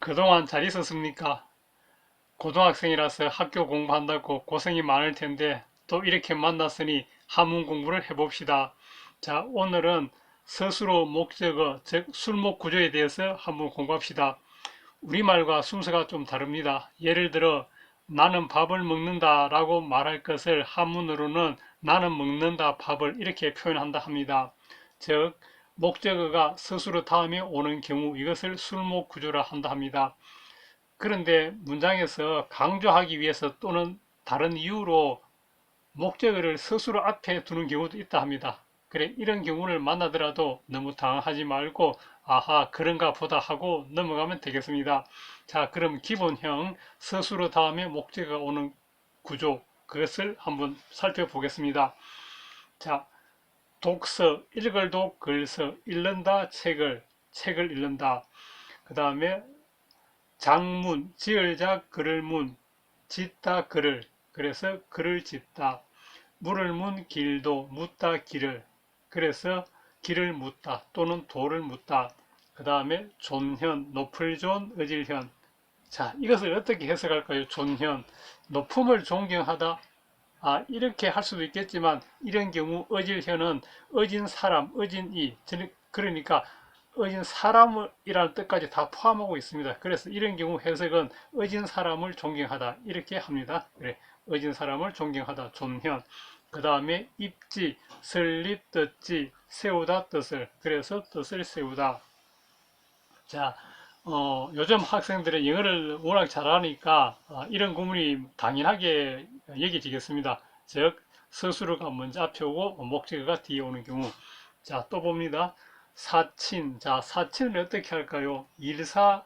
그동안 잘 있었습니까? 고등학생이라서 학교 공부한다고 고생이 많을 텐데 또 이렇게 만났으니 한문 공부를 해봅시다. 자, 오늘은 서술어 목적어, 즉 술목 구조에 대해서 한번 공부합시다. 우리말과 순서가 좀 다릅니다. 예를 들어 나는 밥을 먹는다 라고 말할 것을 한문으로는 나는 먹는다 밥을 이렇게 표현한다 합니다. 즉 목적어가 서술어 다음에 오는 경우 이것을 술목 구조라 한다 합니다. 그런데 문장에서 강조하기 위해서 또는 다른 이유로 목적어를 서술어 앞에 두는 경우도 있다 합니다. 그래 이런 경우를 만나더라도 너무 당황하지 말고 아하 그런가 보다 하고 넘어가면 되겠습니다. 자 그럼 기본형 서술어 다음에 목적어가 오는 구조 그것을 한번 살펴보겠습니다. 자 독서 읽을도 글서 읽는다 책을 책을 읽는다. 그 다음에 장문 지을자 글을 문 짓다 글을 그래서 글을 짓다. 물을 문 길도 묻다 길을. 그래서 길을 묻다 또는 돌을 묻다. 그 다음에 존현 높을 존 어질현. 자 이것을 어떻게 해석할까요? 존현. 높음을 존경하다 아 이렇게 할 수도 있겠지만 이런 경우 어질현은 어진 사람 어진 이 그러니까 어진 사람이라는 뜻까지 다 포함하고 있습니다. 그래서 이런 경우 해석은 어진 사람을 존경하다 이렇게 합니다. 그래 어진 사람을 존경하다 존현 그 다음에 입지 설립 뜻지 세우다 뜻을 그래서 뜻을 세우다 자 어, 요즘 학생들의 영어를 워낙 잘하니까 어, 이런 구문이 당연하게 여겨지겠습니다. 즉 서술어가 먼저 앞에 오고 목적어가 뒤에 오는 경우 자 또 봅니다. 사친 자 사친을 어떻게 할까요? 일사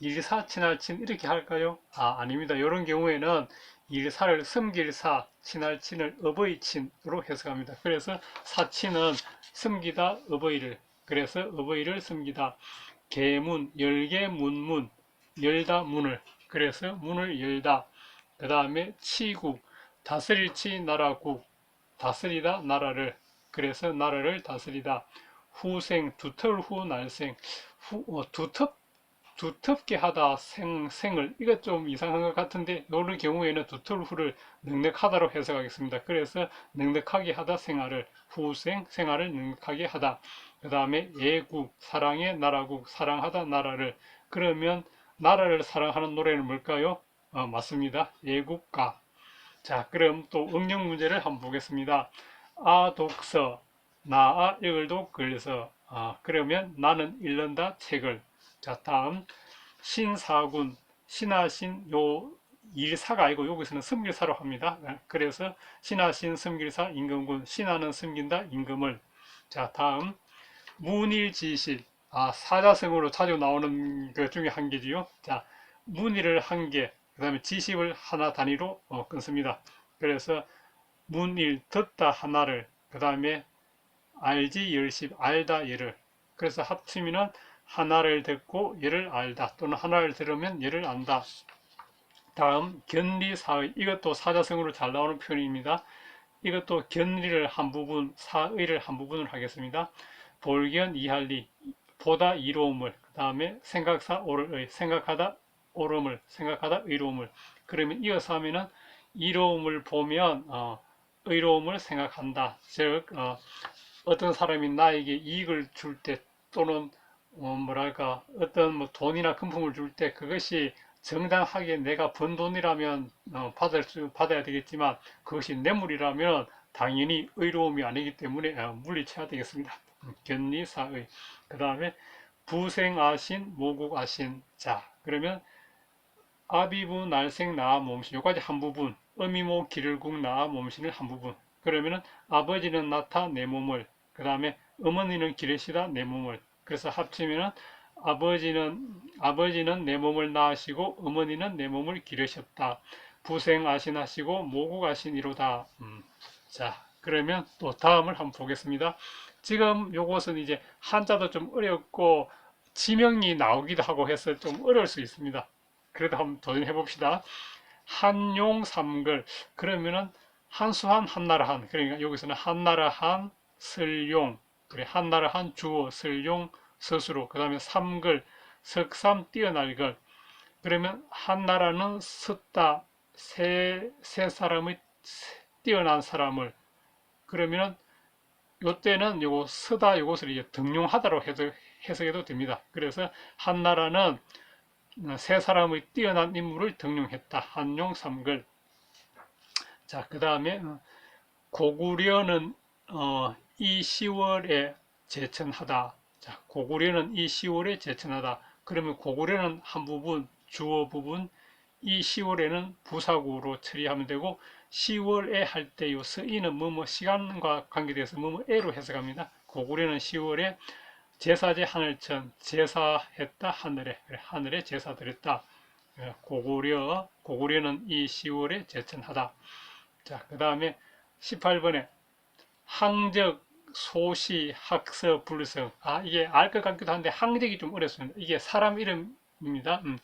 일사 친할 친 이렇게 할까요? 아 아닙니다. 이런 경우에는 일사를 섬길 사 친할 친을 어버이 친으로 해석합니다. 그래서 사친은 섬기다 어버이를 그래서 어버이를 섬기다 개문 열개 문문 열다 문을 그래서 문을 열다 그 다음에 치국 다스릴 치 나라국 다스리다 나라를. 그래서 나라를 다스리다. 후생 두털 후 날생. 후, 어, 두텁 두텁게 하다 생, 생을. 이것 좀 이상한 것 같은데 이런 경우에는 두털 후를 넉넉하다로 해석하겠습니다. 그래서 넉넉하게 하다 생활을. 후생 생활을 넉넉하게 하다. 그 다음에 예국 사랑의 나라국 사랑하다 나라를. 그러면 나라를 사랑하는 노래는 뭘까요? 어, 맞습니다. 예국가. 자 그럼 또 응용 문제를 한번 보겠습니다. 아 독서. 나아 읽을도 글서. 아, 그러면 나는 읽는다 책을. 자 다음. 신사군. 신하신 요 일사가 아니고 여기서는 섬길사로 합니다. 네, 그래서 신하신 섬길사 임금군. 신하는 섬긴다 임금을. 자 다음. 문일지실 아 사자성어로 자주 나오는 것 중에 한 개지요. 자 문일을 한 개, 그 다음에 지식을 하나 단위로 어, 끊습니다. 그래서 문일 듣다 하나를 그 다음에 알지 열십 알다 예를 그래서 합치면은 하나를 듣고 얘를 알다 또는 하나를 들으면 얘를 안다. 다음 견리사의. 이것도 사자성어로 잘 나오는 표현입니다. 이것도 견리를 한 부분 사의를 한 부분을 하겠습니다. 볼견 이할리 보다 이로움을 그 다음에 생각사 오를 생각하다 오름을 생각하다 의로움을. 그러면 이어서 하면은 이로움을 보면 어, 의로움을 생각한다. 즉 어, 어떤 사람이 나에게 이익을 줄 때 또는 어, 뭐랄까 어떤 뭐 돈이나 금품을 줄 때 그것이 정당하게 내가 번 돈이라면 어, 받을 수 받아야 되겠지만 그것이 뇌물이라면 당연히 의로움이 아니기 때문에 어, 물리쳐야 되겠습니다. 견리사의. 그 다음에 부생아신 모국아신 자. 그러면 아비부 날생 나아 몸신 여기까지 한 부분 어미모 기를국 나아 몸신을 한 부분. 그러면은 아버지는 나타 내 몸을. 그 다음에 어머니는 기르시다 내 몸을. 그래서 합치면은 아버지는 아버지는 내 몸을 낳으시고 어머니는 내 몸을 기르셨다. 부생아신하시고 모국아신이로다. 음, 자 그러면 또 다음을 한번 보겠습니다. 지금 요것은 이제 한자도 좀 어렵고 지명이 나오기도 하고 해서 좀 어려울 수 있습니다 그래도 한번 도전해 봅시다. 한용 삼글. 그러면은 한수한 한나라 한. 그러니까 여기서는 한나라 한 설용. 그래 한나라 한 주어 설용 스스로. 그 다음에 삼글 석삼 뛰어날 것 그러면 한 나라는 섰다 세, 세 사람의 뛰어난 사람을. 그러면은 요때는 요거 쓰다 요것을 이제 등용하다로 해석, 해석해도 됩니다. 그래서 한 나라는 세 사람의 뛰어난 인물을 등용했다. 한용 삼글. 자, 그 다음에 고구려는 어, 이 10월에 제천하다. 자, 고구려는 이 10월에 제천하다. 그러면 고구려는 한 부분, 주어 부분, 이 10월에는 부사구로 처리하면 되고 10월에 할 때 요 서이는 뭐뭐 시간과 관계돼서 뭐뭐 에로 해석합니다. 고구려는 10월에 제사제 하늘천 제사했다 하늘에 하늘에 제사 드렸다. 예, 고구려 고구려는 이 10월에 제천하다. 자, 그 다음에 18번에 항적 소시 학서 불성 아 이게 알 것 같기도 한데 항적이 좀 어렵습니다. 이게 사람 이름입니다. 음.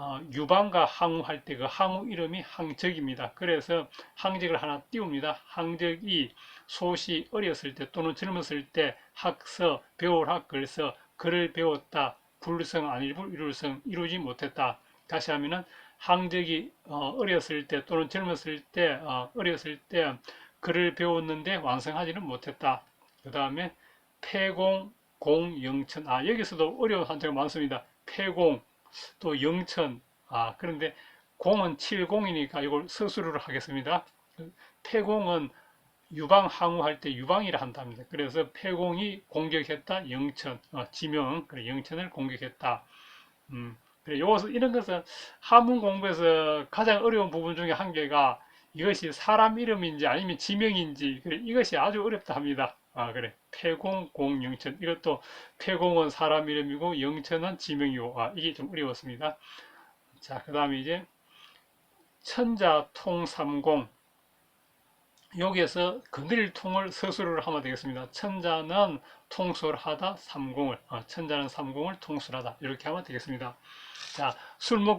어, 유방과 항우할 때 그 항우 이름이 항적입니다. 그래서 항적을 하나 띄웁니다. 항적이 소시 어렸을 때 또는 젊었을 때 학서, 배울 학, 글서, 글을 배웠다. 불성, 아니불, 이룰성, 이루지 못했다. 다시 하면은 항적이 어, 어렸을 때 또는 젊었을 때 어, 어렸을 때 글을 배웠는데 완성하지는 못했다. 그 다음에 폐공, 공, 영천. 아 여기서도 어려운 한자가 많습니다. 폐공, 또 영천 아 그런데 공은 70이니까 이걸 서술을 하겠습니다. 폐공은 유방 항우할 때 유방이라 한답니다. 그래서 폐공이 공격했다 영천 어, 지명 그래 영천을 공격했다. 음, 그래 요것은 이런 것은 한문 공부에서 가장 어려운 부분 중에 한 개가 이것이 사람 이름인지 아니면 지명인지 그래 이것이 아주 어렵다 합니다 아 그래. 폐공 공영천. 이것도 폐공은 사람 이름이고 영천은 지명이고. 아 이게 좀 어려웠습니다. 자 그 다음에 이제 천자 통삼공. 여기에서 그늘 통을 서술을 하면 되겠습니다. 천자는 통솔하다 삼공을. 어, 천자는 삼공을 통솔하다. 이렇게 하면 되겠습니다. 자 술 먹고